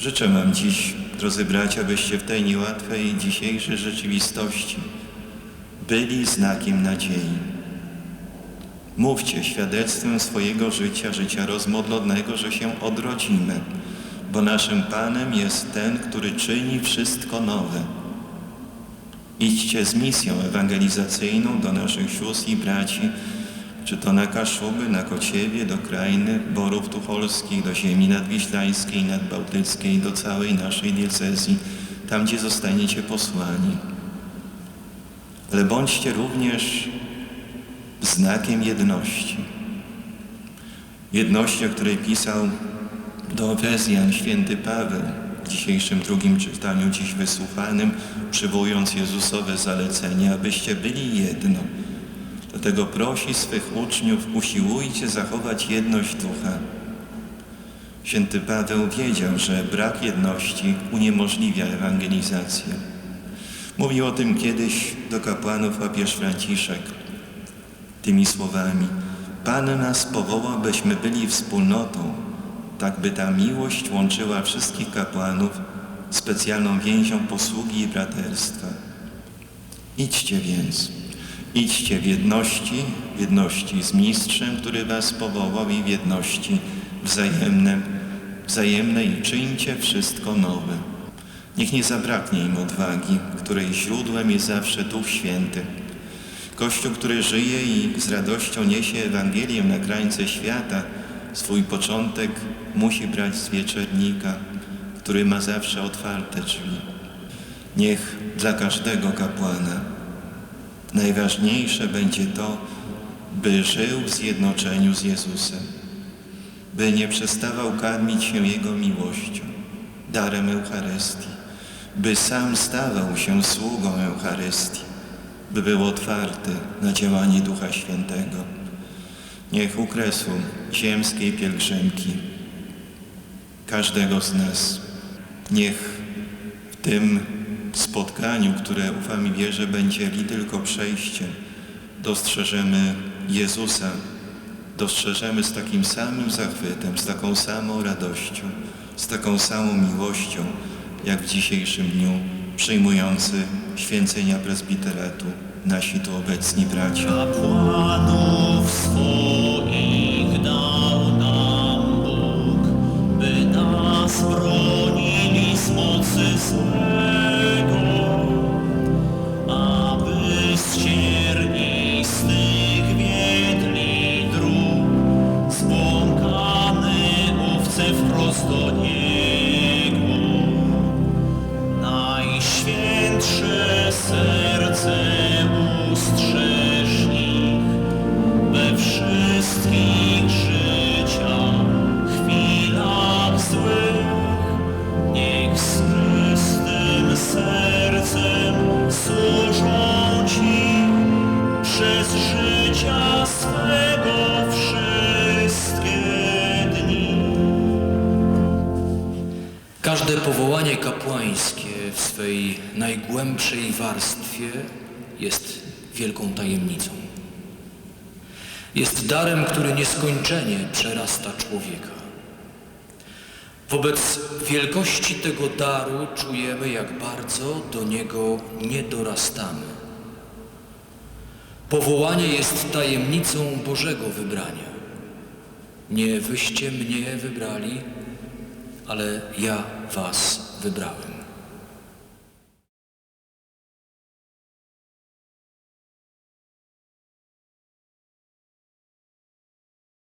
Życzę Wam dziś, drodzy bracia, byście w tej niełatwej dzisiejszej rzeczywistości byli znakiem nadziei. Mówcie świadectwem swojego życia, życia rozmodlonego, że się odrodzimy, bo naszym Panem jest ten, który czyni wszystko nowe. Idźcie z misją ewangelizacyjną do naszych sióstr i braci, czy to na Kaszuby, na Kociewie, do krainy Borów Tucholskich, do ziemi nadwiślańskiej, nadbałtyckiej, do całej naszej diecezji, tam gdzie zostaniecie posłani. Ale bądźcie również znakiem jedności. Jedności, o której pisał do Efezjan święty Paweł w dzisiejszym drugim czytaniu, dziś wysłuchanym, przywołując Jezusowe zalecenie, abyście byli jedno. Dlatego prosi swych uczniów, usiłujcie zachować jedność ducha. Święty Paweł wiedział, że brak jedności uniemożliwia ewangelizację. Mówił o tym kiedyś do kapłanów papież Franciszek tymi słowami. Pan nas powołał, byśmy byli wspólnotą, tak by ta miłość łączyła wszystkich kapłanów specjalną więzią posługi i braterstwa. Idźcie więc, idźcie w jedności, w jedności z mistrzem, który was powołał i w jedności wzajemnym, wzajemnej i czyńcie wszystko nowe. Niech nie zabraknie im odwagi, której źródłem jest zawsze Duch Święty. Kościół, który żyje i z radością niesie Ewangelię na krańce świata, swój początek musi brać z wieczernika, który ma zawsze otwarte drzwi. Niech dla każdego kapłana najważniejsze będzie to, by żył w zjednoczeniu z Jezusem, by nie przestawał karmić się Jego miłością, darem Eucharystii, by sam stawał się sługą Eucharystii, by był otwarty na działanie Ducha Świętego. Niech u kresu ziemskiej pielgrzymki każdego z nas, niech w tym spotkaniu, które ufam i wierzę będzie li tylko przejściem, dostrzeżemy Jezusa, dostrzeżemy z takim samym zachwytem, z taką samą radością, z taką samą miłością, jak w dzisiejszym dniu przyjmujący święcenia prezbiteratu nasi tu obecni bracia. Nam Bóg, by nas bronili z mocy złego, Powołanie kapłańskie w swej najgłębszej warstwie jest wielką tajemnicą. Jest darem, który nieskończenie przerasta człowieka. Wobec wielkości tego daru czujemy, jak bardzo do niego nie dorastamy. Powołanie jest tajemnicą Bożego wybrania. Nie wyście mnie wybrali, ale ja was wybrałem.